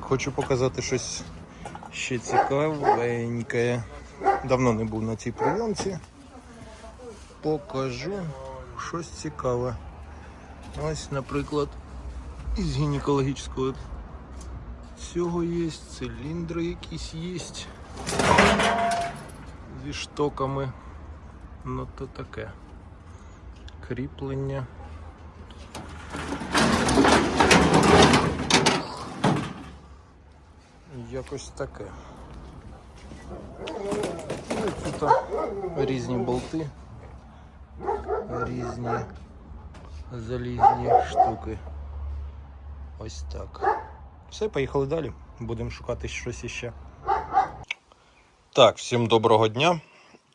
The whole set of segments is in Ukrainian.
хочу показати щось ще цікавеньке. Давно не був на цій прийомці. Покажу щось цікаве. Ось, наприклад, із гінекологічного цього є, циліндри якісь є. Зі штоками. Ну то таке. Кріплення. Якось таке. Ну, тут різні болти, різні залізні штуки. Ось так. Все, поїхали далі. Будемо шукати щось іще. Так, всім доброго дня.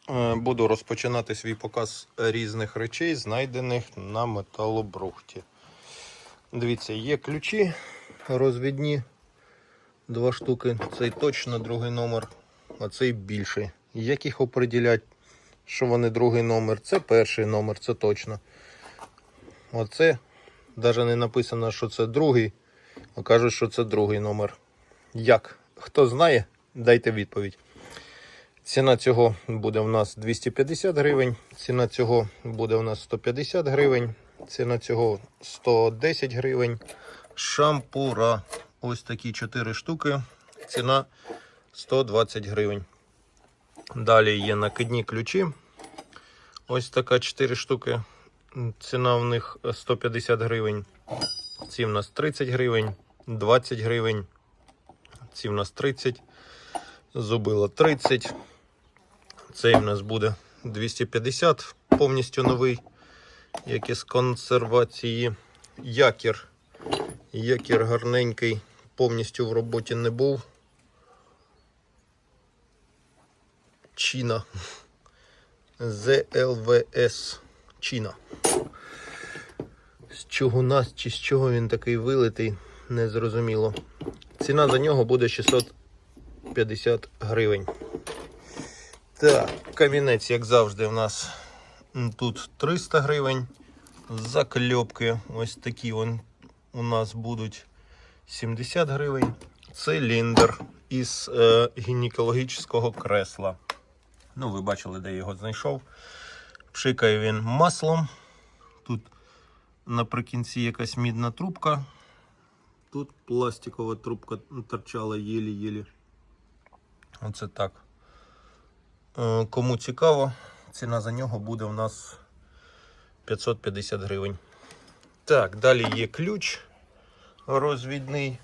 Е, Буду розпочинати свій показ різних речей, знайдених на металобрухті. Дивіться, є ключі розвідні. Два штуки. Цей точно другий номер, а цей більший. Як їх оприділять, що вони другий номер? Це перший номер, це точно. Оце навіть не написано, що це другий, а кажуть, що це другий номер. Як? Хто знає, дайте відповідь. Ціна цього буде в нас 250 гривень, ціна цього буде в нас 150 гривень, ціна цього 110 гривень. Шампура. Ось такі 4 штуки. Ціна 120 гривень. Далі є накидні ключі. Ось така 4 штуки. Ціна в них 150 гривень. Ці в нас 30 гривень, 20 гривень. Ці в нас 30. Зубило 30. Цей в нас буде 250, повністю новий, як із консервації. Якір. Якір гарненький, повністю в роботі не був. Чіна. ЗЛВС Чіна. З чого нас чи з чого він такий вилитий, незрозуміло. Ціна за нього буде 650 гривень. Так, камінець, як завжди, у нас тут 300 гривень. Закльопки ось такі вон у нас будуть 70 гривень. Циліндр із е, гінекологічного кресла. Ну, ви бачили, де я його знайшов. Пшикає він маслом. Тут наприкінці якась мідна трубка. Тут пластикова трубка торчала єлі-єлі. Оце так. Е, Кому цікаво, ціна за нього буде у нас 550 гривень. Так, далі є ключ розвідний.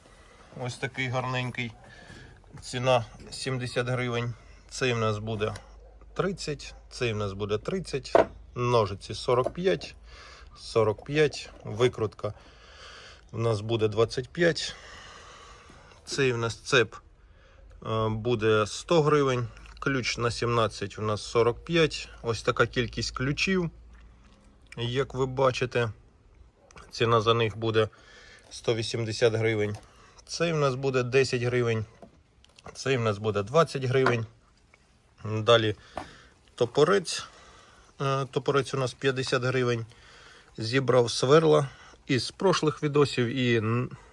Ось такий гарненький. Ціна 70 гривень. Цей в нас буде 30, цей в нас буде 30, ножиці 45, 45, викрутка у нас буде 25. Цей в нас цеп е, буде 100 гривень. Ключ на 17 у нас 45. Ось така кількість ключів. Як ви бачите, ціна за них буде 180 гривень. Цей в нас буде 10 гривень. Цей в нас буде 20 гривень. Далі топорець. Е, Топорець у нас 50 гривень. Зібрав сверла із прошлих відосів і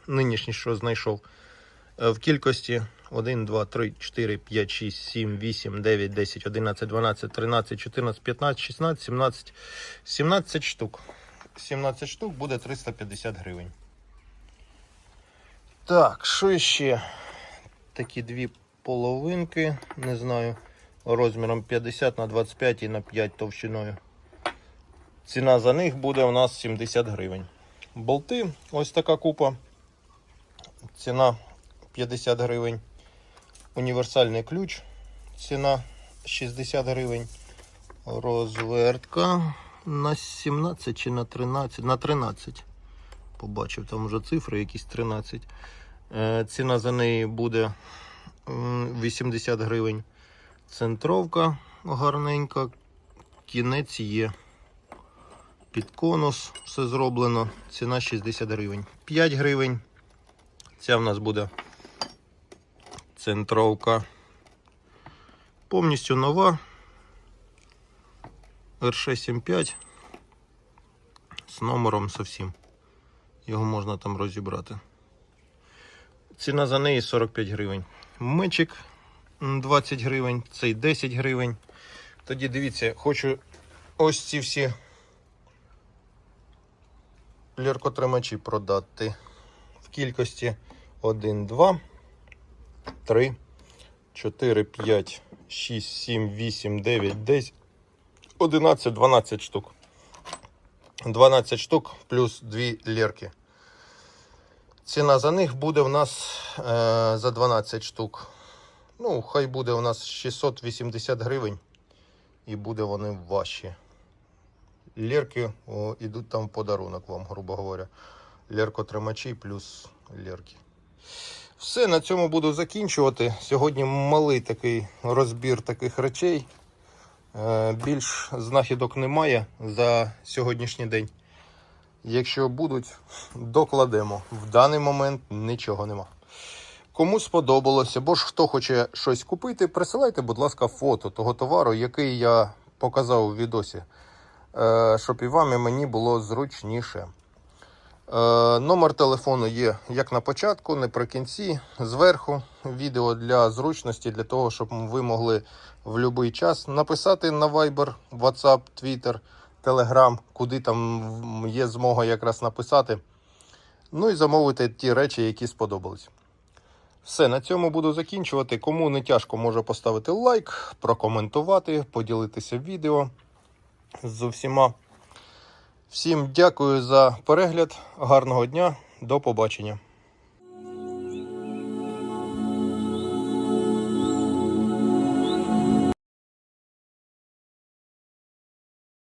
нинішній, що знайшов. Е, В кількості 1, 2, 3, 4, 5, 6, 7, 8, 9, 10, 11, 12, 13, 14, 15, 16, 17, 17 штук. 17 штук буде 350 гривень. Так, що ще? Такі дві половинки, не знаю, розміром 50 на 25 і на 5 товщиною. Ціна за них буде у нас 70 гривень. Болти, ось така купа. Ціна 50 гривень. Універсальний ключ. Ціна 60 гривень. Розвертка на 17 чи на 13. На 13. Побачив там вже цифри, якісь 13. Е, Ціна за неї буде 80 гривень. Центровка гарненька. Кінець є. Під конус все зроблено. Ціна 60 гривень. 5 гривень. Ця в нас буде центровка. Повністю нова. R675 з номером зовсім. Його можна там розібрати. Ціна за неї 45 гривень. Мечик 20 гривень, цей 10 гривень. Тоді дивіться, хочу ось ці всі ліркотримачі продати в кількості 1, 2, 3, 4, 5, 6, 7, 8, 9, 10, 11, 12 штук. 12 штук плюс 2 лірки. Ціна за них буде в нас е, за 12 штук. Ну, хай буде у нас 680 гривень. І буде вони ваші. Лірки о, ідуть там в подарунок вам, грубо говоря. Ліркотримачі плюс лірки. Все, на цьому буду закінчувати. Сьогодні малий такий розбір таких речей. Е, Більш знахідок немає за сьогоднішній день. Якщо будуть, докладемо. В даний момент нічого нема. Кому сподобалося, або ж хто хоче щось купити, присилайте, будь ласка, фото того товару, який я показав у відосі, е, щоб і вам, і мені було зручніше. Е, Номер телефону є як на початку, наприкінці, зверху. Відео для зручності, для того, щоб ви могли в будь-який час написати на Viber, WhatsApp, Twitter, Telegram, куди там є змога якраз написати. Ну і замовити ті речі, які сподобались. Все, на цьому буду закінчувати. Кому не тяжко, може поставити лайк, прокоментувати, поділитися відео з усіма. Всім дякую за перегляд. Гарного дня. До побачення.